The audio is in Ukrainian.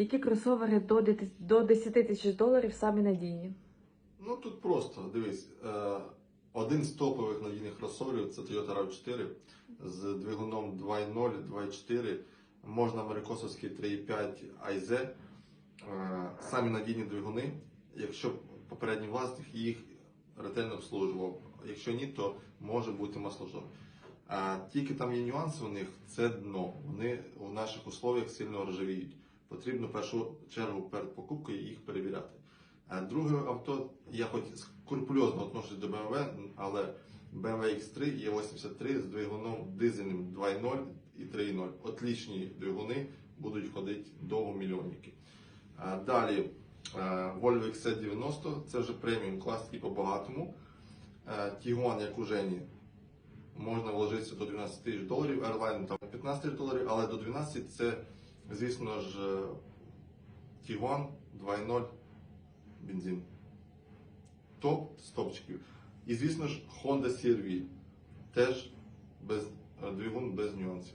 Які кросовери до 10 тисяч доларів самі надійні? Ну тут просто дивись. Е, один з топових надійних кросоверів це Toyota RAV4 з двигуном 2.0, 2.4. Можна америкосовський 3.5 IZ. Е, самі надійні двигуни. Якщо попередній власник їх ретельно обслужував. Якщо ні, то може бути масложор. А тільки там є нюанси у них, це дно. Вони у наших условиях сильно ржавіють. Потрібно в першу чергу перед покупкою їх перевіряти. Друге авто, я хоч скрупульозно отношусь до BMW, але BMW X3 є 83 з двигуном дизельним 2.0 і 3.0. Отлічні двигуни будуть ходити довго мільйонники. Далі е, Volvo XC90, це вже преміум клас такий по-багатому. Е, Tiguan, як у Жені, можна вложитися до 12 тисяч доларів, Airline там 15 тисяч доларів, але до 12 це, звісно ж, Тігуан 2.0 бензин. Топ з топчиків. І, звісно ж, Honda CR-V. Теж без, е, двигун без нюансів.